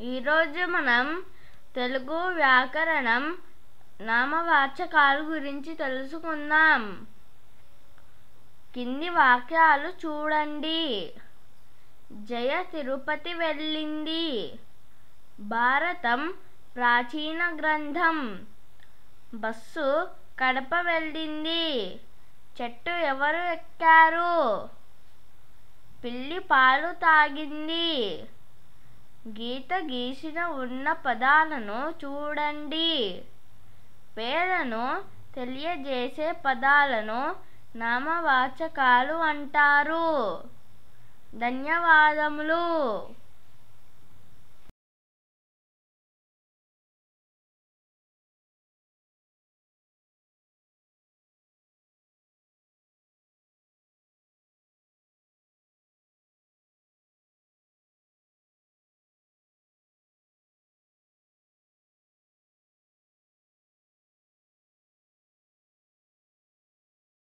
ఈరోజు మనం తెలుగు వ్యాకరణం నామవాచకాలు గురించి తెలుసుకుందాం. కింది వాక్యాలు చూడండి. జయ తిరుపతి వెళ్ళింది. భారతం ప్రాచీన గ్రంథం. బస్సు కడప వెళ్ళింది. చెట్టు ఎవరు ఎక్కారు? పిల్లి పాలు తాగింది. గీత గీసిన ఉన్న పదాలను చూడండి. పేర్లను తెలియజేసే పదాలను నామవాచకాలు అంటారు. ధన్యవాదములు.